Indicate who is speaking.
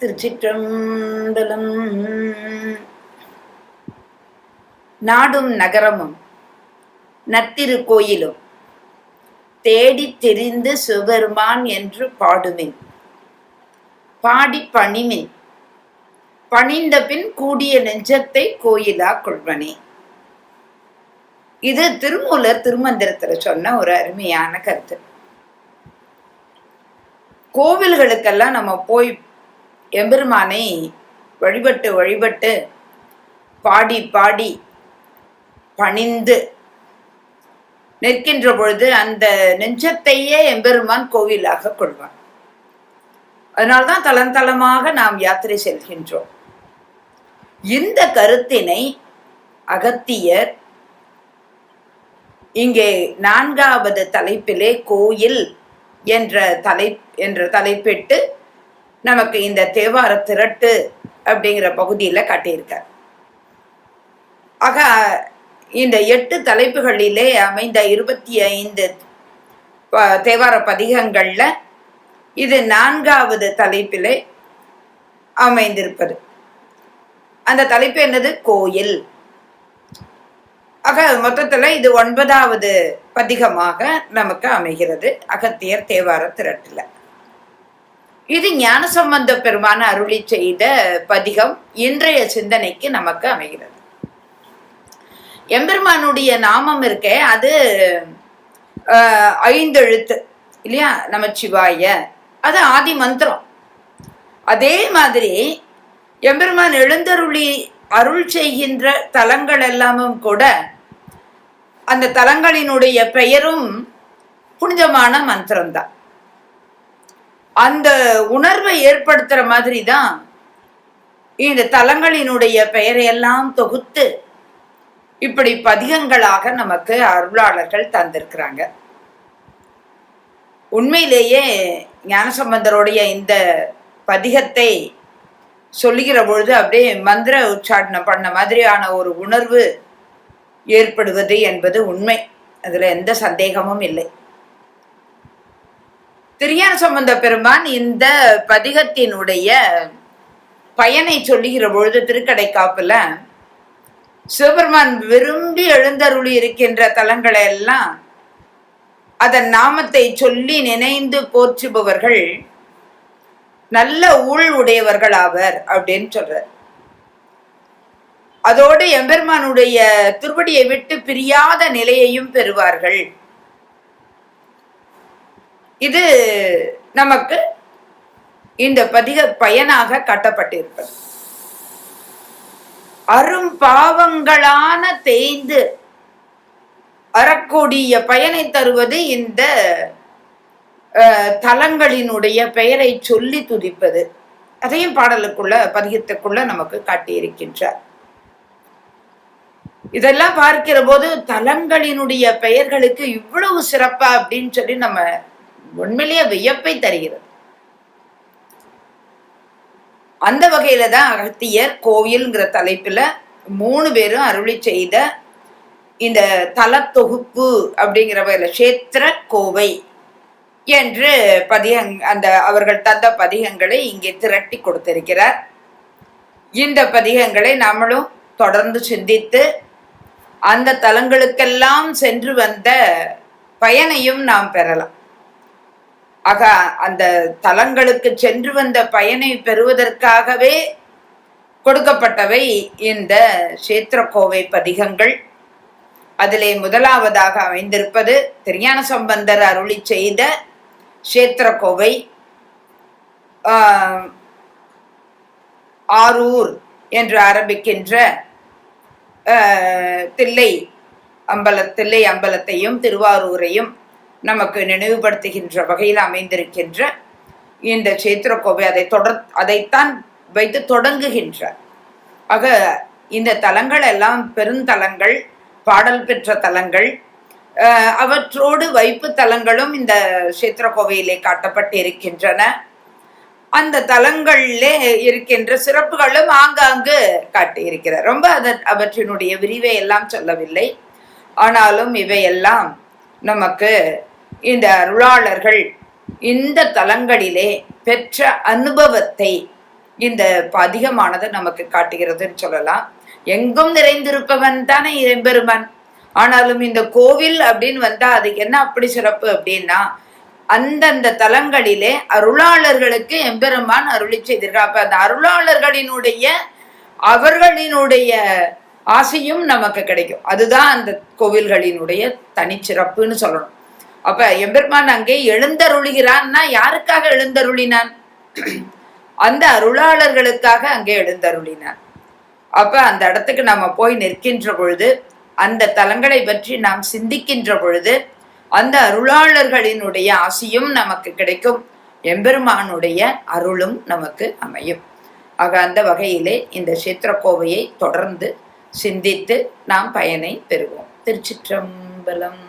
Speaker 1: திருச்சிற்றம்பலம். நாடும் நகரமும் நத்திரு கோயிலும் தேடி தெரிந்து சிவபெருமான் என்று பாடுமின். பாடி பணிமின். பணிந்த பின் கூடிய நெஞ்சத்தை கோயிலா கொள்வனே. இது திருமூலர் திருமந்திரத்துல சொன்ன ஒரு அருமையான கருத்து. கோவில்களுக்கெல்லாம் நம்ம போய் எம்பெருமானை வழிபட்டு வழிபட்டு பாடி பாடி பணிந்து நிற்கின்ற பொழுது அந்த நெஞ்சத்தையே எம்பெருமான் கோவிலாக கொள்வான். அதனால்தான் தளந்தளமாக நாம் யாத்திரை செல்கின்றோம். இந்த கருத்தினை அகத்தியர் இங்கே நான்காவது தலைப்பிலே கோயில் என்ற தலை என்ற தலைப்பிட்டு நமக்கு இந்த தேவார திரட்டு அப்படிங்கிற பகுதியில் காட்டியிருக்கார். ஆக இந்த எட்டு தலைப்புகளிலே அமைந்த இருபத்தி ஐந்து தேவார பதிகங்கள்ல இது நான்காவது தலைப்பிலே அமைந்திருப்பது. அந்த தலைப்பு என்னது? கோயில். ஆக மொத்தத்துல இது ஒன்பதாவது பதிகமாக நமக்கு அமைகிறது அகத்தியர் தேவார திரட்டுல. இது ஞானசம்பந்த பெருமான அருளி செய்த பதிகம் இன்றைய சிந்தனைக்கு நமக்கு அமைகிறது. எம்பெருமானுடைய நாமம் இருக்கே அது ஐந்தெழுத்து இல்லையா? நமச்சிவாய. அது ஆதி மந்திரம். அதே மாதிரி எம்பெருமான் எழுந்தருளி அருள் செய்கின்ற தலங்கள் எல்லாமும் கூட அந்த தலங்களினுடைய பெயரும் புனிதமான மந்திரம்தான். அந்த உணர்வை ஏற்படுத்துற மாதிரி தான் இந்த தலங்களினுடைய பெயரையெல்லாம் தொகுத்து இப்படி பதிகங்களாக நமக்கு அருளாளர்கள் தந்திருக்கிறாங்க. உண்மையிலேயே ஞானசம்பந்தருடைய இந்த பதிகத்தை சொல்லுகிற பொழுது அப்படியே மந்திர உச்சாடனம் பண்ண மாதிரியான ஒரு உணர்வு ஏற்படுவது என்பது உண்மை. அதில் எந்த சந்தேகமும் இல்லை. திரியான சம்பந்த பெருமான் இந்த பதிகத்தினுடைய பயனை சொல்லுகிற பொழுது திருக்கடை காப்புல சிவபெருமான் விரும்பி எழுந்தருளி இருக்கின்ற தலங்களை எல்லாம் அதன் நாமத்தை சொல்லி நினைந்து போற்றுபவர்கள் நல்ல ஊழ் உடையவர்கள் ஆவர் அப்படின்னு சொல்றார். அதோடு எம்பெருமானுடைய திருவடியை விட்டு பிரியாத நிலையையும் பெறுவார்கள். இது நமக்கு இந்த பதிக பயனாக காட்டப்பட்டிருப்பது. அரும் பாவங்களான தேய்ந்து அறக்கூடிய பயனை தருவது இந்த தலங்களினுடைய பெயரை சொல்லி துதிப்பது. அதையும் பாடலுக்குள்ள பதிகத்துக்குள்ள நமக்கு காட்டியிருக்கின்றார். இதெல்லாம் பார்க்கிற போது தலங்களினுடைய பெயர்களுக்கு இவ்வளவு சிறப்பா அப்படின்னு சொல்லி நம்ம உண்மையிலேயே வியப்பை தருகிறது. அந்த வகையில தான் அகத்தியர் கோவில்ங்கிற தலைப்புல மூணு பேரும் அருளி செய்த இந்த தலத்தொகுப்பு அப்படிங்கிற வகையில கஷேத்திர கோவை என்று பதிகங் அந்த அவர்கள் தந்த பதிகங்களை இங்கே திரட்டி கொடுத்திருக்கிறார். இந்த பதிகங்களை நம்மளும் தொடர்ந்து சிந்தித்து அந்த தலங்களுக்கெல்லாம் சென்று வந்த பயனையும் நாம் பெறலாம். ஆக அந்த தலங்களுக்கு சென்று வந்த பயனை பெறுவதற்காகவே கொடுக்கப்பட்டவை இந்த கஷேத்திரக்கோவை பதிகங்கள். அதிலே முதலாவதாக அமைந்திருப்பது திருஞான சம்பந்தர் அருளி செய்த கஷேத்திரக்கோவை. ஆரூர் என்று ஆரம்பிக்கின்ற தில்லை அம்பல தில்லை அம்பலத்தையும் திருவாரூரையும் நமக்கு நினைவுபடுத்துகின்ற வகையில் அமைந்திருக்கின்ற இந்த சேத்திரக்கோவை அதை தொடர் அதைத்தான் வைத்து தொடங்குகின்ற. ஆக இந்த தலங்கள் எல்லாம் பெருந்தலங்கள் பாடல் பெற்ற தலங்கள் அவற்றோடு வைப்பு தலங்களும் இந்த கஷேத்திரக்கோவையிலே காட்டப்பட்டு இருக்கின்றன அந்த தலங்களிலே இருக்கின்ற சிறப்புகளும் ஆங்காங்கு காட்டியிருக்கிறார் ரொம்ப அத அவற்றினுடைய விரிவை எல்லாம் சொல்லவில்லை. ஆனாலும் இவையெல்லாம் நமக்கு இந்த அருளாளர்கள் இந்த தலங்களிலே பெற்ற அனுபவத்தை இந்த அதிகமானது நமக்கு காட்டுகிறதுன்னு சொல்லலாம். எங்கும் நிறைந்திருப்பவன் தானே எம்பெருமான். ஆனாலும் இந்த கோவில் அப்படின்னு வந்தா அதுக்கு என்ன அப்படி சிறப்பு அப்படின்னா அந்தந்த தலங்களிலே அருளாளர்களுக்கு எம்பெருமான் அருளி செய்திருக்கா அப்ப அந்த அருளாளர்களினுடைய அவர்களினுடைய ஆசையும் நமக்கு கிடைக்கும். அதுதான் அந்த கோவில்களினுடைய தனிச்சிறப்புன்னு சொல்லணும். அப்ப எம்பெருமான் அங்கே எழுந்தருளுகிறான்னா யாருக்காக எழுந்தருளினான்? அந்த அருளாளர்களுக்காக அங்கே எழுந்தருளினான். அப்ப அந்த இடத்துக்கு நம்ம போய் நிற்கின்ற பொழுது அந்த தலங்களை பற்றி நாம் சிந்திக்கின்ற பொழுது அந்த அருளாளர்களினுடைய ஆசியும் நமக்கு கிடைக்கும். எம்பெருமானுடைய அருளும் நமக்கு அமையும். ஆக அந்த வகையிலே இந்த சித்திரக்கோவையை தொடர்ந்து சிந்தித்து நாம் பயனை பெறுவோம். திருச்சிற்றம்பலம்.